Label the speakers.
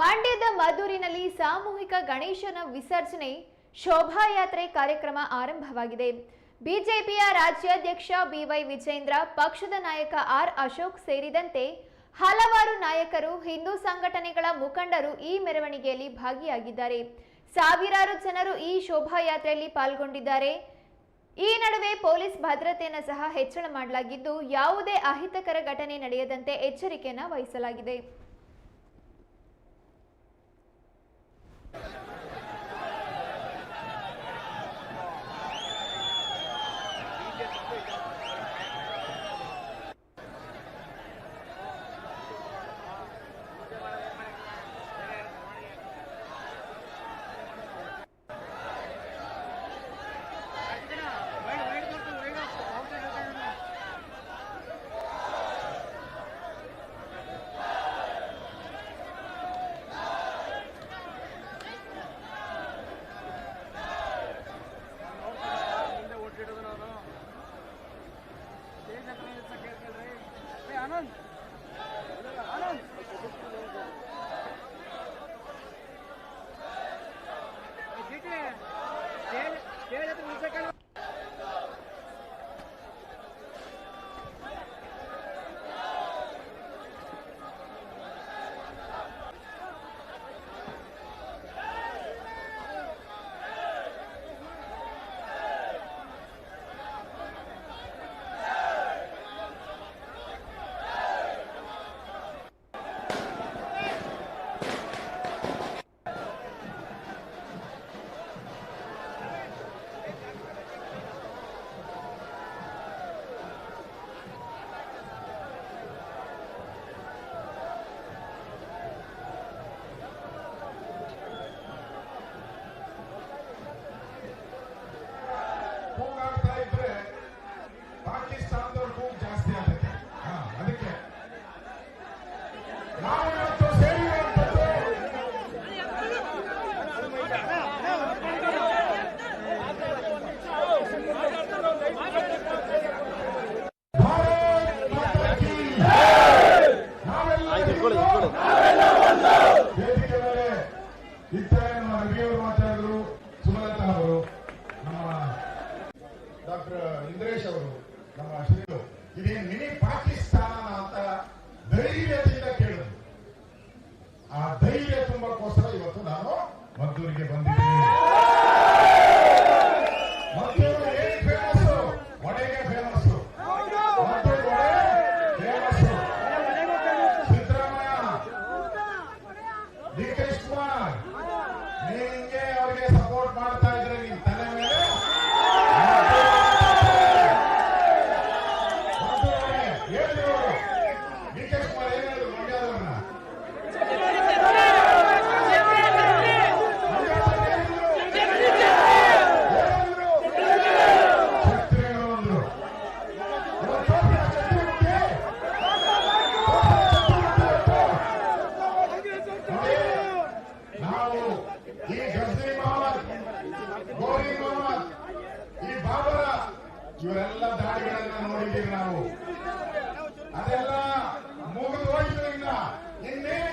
Speaker 1: ಮಂಡ್ಯದ ಮದ್ದೂರಿನಲ್ಲಿ ಸಾಮೂಹಿಕ ಗಣೇಶನ ವಿಸರ್ಜನೆ ಶೋಭಾಯಾತ್ರೆ ಕಾರ್ಯಕ್ರಮ ಆರಂಭವಾಗಿದೆ. ಬಿಜೆಪಿಯ ರಾಜ್ಯಾಧ್ಯಕ್ಷ ಬಿವೈ ವಿಜೇಂದ್ರ, ಪಕ್ಷದ ನಾಯಕ ಆರ್ ಅಶೋಕ್ ಸೇರಿದಂತೆ ಹಲವಾರು ನಾಯಕರು, ಹಿಂದೂ ಸಂಘಟನೆಗಳ ಮುಖಂಡರು ಈ ಮೆರವಣಿಗೆಯಲ್ಲಿ ಭಾಗಿಯಾಗಿದ್ದಾರೆ. ಸಾವಿರಾರು ಜನರು ಈ ಶೋಭಾಯಾತ್ರೆಯಲ್ಲಿ ಪಾಲ್ಗೊಂಡಿದ್ದಾರೆ. ಈ ನಡುವೆ ಪೊಲೀಸ್ ಭದ್ರತೆಯನ್ನು ಸಹ ಹೆಚ್ಚಳ ಮಾಡಲಾಗಿದ್ದು ಯಾವುದೇ ಅಹಿತಕರ ಘಟನೆ ನಡೆಯದಂತೆ ಎಚ್ಚರಿಕೆಯನ್ನು ವಹಿಸಲಾಗಿದೆ.
Speaker 2: ಇದ್ದಾರೆ ನಮ್ಮ ರವಿಯವರು ಮಾತಾಡಿದ್ರು, ಸುಮಲತಾ ಅವರು, ನಮ್ಮ ಡಾಕ್ಟರ್ ಇಂದ್ರೇಶ್ ಅವರು, ನಮ್ಮ ಶ್ರೀಗಳು. ಇದೇನು ಮಿನಿ ಪಾಕಿಸ್ತಾನ ಅಂತ ಧೈರ್ಯದಿಂದ ಕೇಳಿದ್ರು. ಆ ಧೈರ್ಯ ತುಂಬಕ್ಕೋಸ್ಕರ ಇವತ್ತು ನಾನು ಮದ್ದೂರಿಗೆ ಬಂದಿದ್ದೀನಿ. ಬಾಬರ ಇವರೆಲ್ಲ ದಾಳಿಗಳನ್ನ ನೋಡಿದ್ದೀವಿ ನಾವು. ಅದೆಲ್ಲ ಮುಗಿದು ಹೋಯ್ತು ಇನ್ನ. ಇನ್ನೇನಿದ್ರು